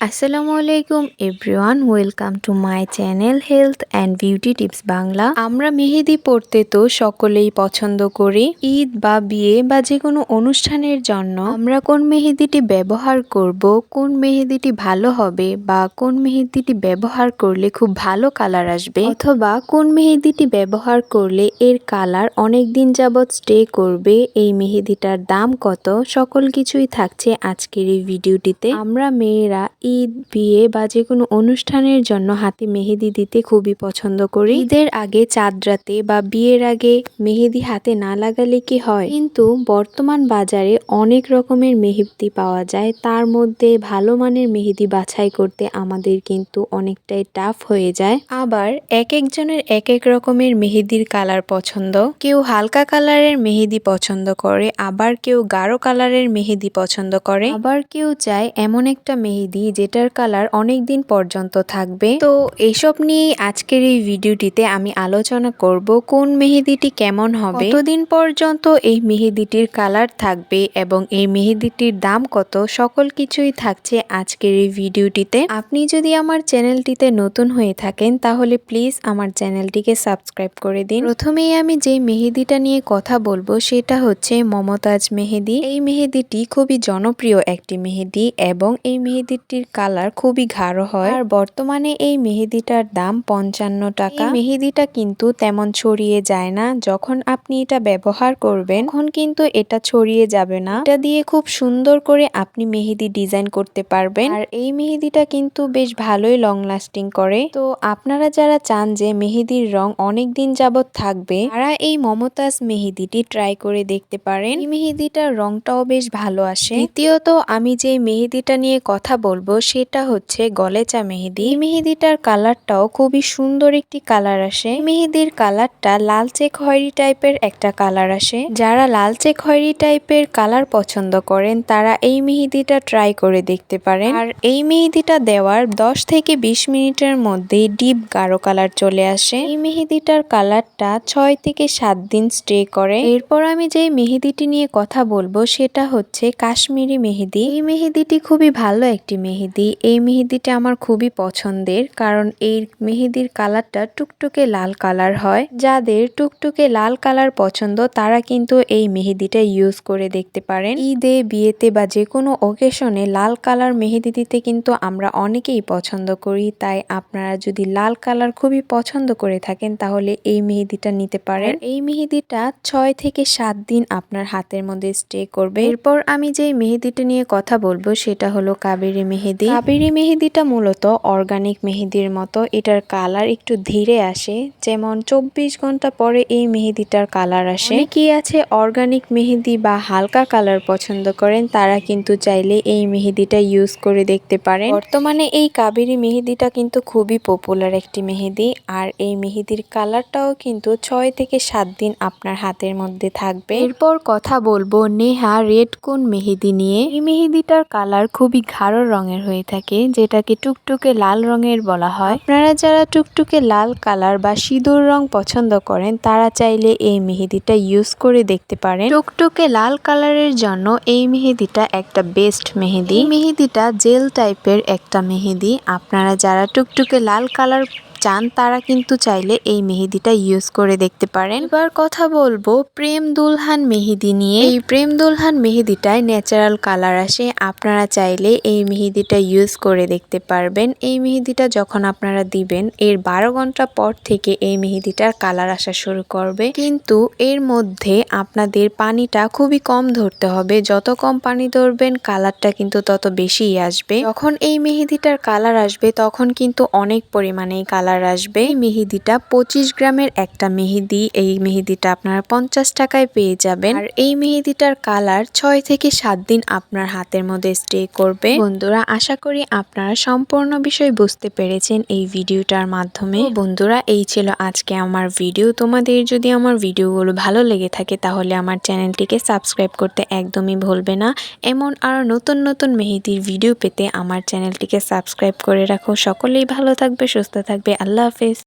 আসসালামু আলাইকুম everyone, welcome to my channel health and beauty tips Bangla. আমরা মেহেদি পড়তে তো সকলেই পছন্দ করি। ঈদ বা বিয়ে বা যে কোনো অনুষ্ঠানের জন্য আমরা কোন মেহেদিটি ব্যবহার করব, কোন মেহেদিটি ভালো হবে বা কোন মেহেদিটি ব্যবহার করলে খুব ভালো কালার আসবে অথবা কোন মেহেদিটি ব্যবহার করলে এর কালার অনেক দিন যাবৎ স্টে করবে, এই মেহেদিটার দাম কত, সকল কিছুই থাকছে আজকের এই ভিডিওটিতে। আমরা মেয়েরা ঈদ, বিয়ে বা যে কোনো অনুষ্ঠানের জন্য হাতে মেহেদি দিতে খুবই পছন্দ করি। ঈদের আগে চাঁদ রাতে বা বিয়ের আগে মেহেদি হাতে না লাগালে কি হয়? কিন্তু বর্তমান বাজারে অনেক রকমের মেহেদি পাওয়া যায়। তার মধ্যে ভালো মানের মেহেদি বাছাই করতে আমাদের কিন্তু অনেকটাই টাফ হয়ে যায়। আবার এক একজনের এক এক রকমের মেহেদির কালার পছন্দ। কেউ হালকা কালারের মেহেদি পছন্দ করে, আবার কেউ গাঢ় কালারের মেহেদি পছন্দ করে। আবার কেউ চায় এমন একটা মেহেদি যেটার কালার অনেক দিন পর্যন্ত থাকবে। তো এইসব নিয়ে আজকের এই ভিডিওটিতে আমি আলোচনা করব কোন মেহেদিটি কেমন হবে, কতদিন পর্যন্ত এই মেহেদিটির কালার থাকবে এবং এই মেহেদিটির দাম কত, সকল কিছুই থাকছে আজকের এই ভিডিওটিতে। আপনি যদি আমার চ্যানেলটিতে নতুন হয়ে থাকেন, তাহলে প্লিজ আমার চ্যানেলটিকে সাবস্ক্রাইব করে দিন। প্রথমেই আমি যে মেহেদিটা নিয়ে কথা বলব, সেটা হচ্ছে মমতাজ মেহেদি। এই মেহেদিটি খুবই জনপ্রিয় একটি মেহেদি এবং এই মেহেদিটির কালার খুবই গাঢ় হয়। আর বর্তমানে এই মেহেদিটার দাম পঞ্চান্ন টাকা। মেহেদিটা কিন্তু তেমন ছড়িয়ে যায় না। যখন আপনি এটা ব্যবহার করবেন, তখন কিন্তু এটা ছড়িয়ে যাবে না। এটা দিয়ে খুব সুন্দর করে আপনি মেহেদি ডিজাইন করতে পারবেন। আর এই মেহেদিটা কিন্তু বেশ ভালোই লং লাস্টিং করে। তো আপনারা যারা চান যে মেহেদির রং অনেক দিন যাবত থাকবে, তারা এই মমতাজ মেহেদিটি ট্রাই করে দেখতে পারেন। এই মেহেদিটার রংটাও বেশ ভালো আসে। দ্বিতীয়ত, আমি যে মেহেদিটা নিয়ে কথা বলব সেটা হচ্ছে গলেচা মেহেদি। মেহেদিটার কালারটাও খুবই সুন্দর একটি কালার আসে। মেহেদির কালারটা লালচে খয়েরি টাইপের একটা কালার আসে। যারা লালচে খয়েরি টাইপের কালার পছন্দ করেন, তারা এই মেহেদিটা ট্রাই করে দেখতে পারেন। আর এই মেহেদিটা দেওয়ার 10 থেকে 20 মিনিটের মধ্যে ডিপ গাঢ় কালার চলে আসে। এই মেহেদিটার কালারটা ছয় থেকে সাত দিন স্টে করে। এরপর আমি যে মেহেদিটি নিয়ে কথা বলব, সেটা হচ্ছে কাশ্মীরি মেহেদি। এই মেহেদিটি খুবই ভালো একটি মেহেদি। এই মেহেদিটা আমার খুবই পছন্দের কারণ এই মেহেদির কালারটা টুকটুকে লাল কালার হয়। যাদের টুকটুকে লাল কালার পছন্দ তারা কিন্তু এই মেহেদিটা ইউজ করে দেখতে পারেন। ঈদে বিয়েতে বা যে কোনো ওকেশনে লাল কালার মেহেদি দিতে কিন্তু আমরা অনেকেই পছন্দ করি। তাই আপনারা যদি লাল কালার খুবই পছন্দ করে থাকেন তাহলে এই মেহেদিটা নিতে পারেন। এই মেহেদিটা ছয় থেকে সাত দিন আপনার হাতের মধ্যে স্টে করবে। এরপর আমি যে মেহেদিটা নিয়ে কথা বলব সেটা হলো কাবেরি মেহেদি। কাবেরি মেহেদিটা মূলত অর্গানিক মেহেদির মতো। এটার কালার একটু ধীরে আসে। যেমন চব্বিশ ঘণ্টা পরে এই মেহেদিটার কালার আসে। কি আছে অর্গানিক মেহেদি বা হালকা কালার পছন্দ করেন। তারা কিন্তু চাইলে এই মেহেদিটা ইউজ করে দেখতে পারেন। বর্তমানে এই কাবেরি মেহেদিটা কিন্তু খুবই পপুলার একটি মেহেদি। আর এই মেহেদির কালারটাও কিন্তু ছয় থেকে সাত দিন আপনার হাতের মধ্যে থাকবে। এরপর কথা বলব নেহা রেড কোন মেহেদি নিয়ে। এই মেহেদিটার কালার খুবই গাঢ় রঙের হয়ে থাকে, যেটাকে টুকটুকে লাল রঙের বলা হয়। আপনারা যারা টুকটুকে লাল কালার বা সিঁদুর রং পছন্দ করেন, তারা চাইলে এই মেহেদিটা ইউজ করে দেখতে পারেন। টুকটুকে লাল কালারের জন্য এই মেহেদিটা একটা বেস্ট মেহেদি। মেহেদিটা জেল টাইপের একটা মেহেদি। আপনারা যারা টুকটুকে লাল কালার চান, তারা কিন্তু চাইলে এই মেহেদিটা ইউজ করে দেখতে পারেন। এবার কথা বলব প্রেম দুলহান মেহেদি নিয়ে। এই প্রেম দুলহান মেহেদিটায় ন্যাচারাল কালার আসে, আপনারা চাইলে এই মেহেদিটা ইউজ করে দেখতে পারবেন। এই মেহেদিটা যখন আপনারা দিবেন, এর বারো ঘণ্টা পর থেকে এই মেহেদিটার কালার আসা শুরু করবে। কিন্তু এর মধ্যে আপনাদের পানিটা খুবই কম ধরতে হবে। যত কম পানি ধরবেন কালারটা কিন্তু তত বেশিই আসবে। যখন এই মেহেদিটার কালার আসবে, তখন কিন্তু অনেক পরিমাণে কালার কালার আসবে। মেহেদিটা পঁচিশ গ্রামের একটা মেহেদি। এই মেহেদিটা আপনারা পঞ্চাশ টাকায় পেয়ে যাবেন। আর এই মেহেদিটার কালার ছয় থেকে সাত দিন আপনার হাতের মধ্যে স্টে করবে। বন্ধুরা, আশা করি আপনারা সম্পূর্ণ বিষয় বুঝতে পেরেছেন এই ভিডিওটার মাধ্যমে। বন্ধুরা, এই ছিল আজকে আমার ভিডিও। তোমাদের যদি আমার ভিডিওগুলো ভালো লেগে থাকে, তাহলে আমার চ্যানেলটিকে সাবস্ক্রাইব করতে একদমই ভুলবে না। এমন আরও নতুন নতুন মেহেদির ভিডিও পেতে আমার চ্যানেলটিকে সাবস্ক্রাইব করে রাখো। সকলেই ভালো থাকবে, সুস্থ থাকবে। আল্লাহ হাফেজ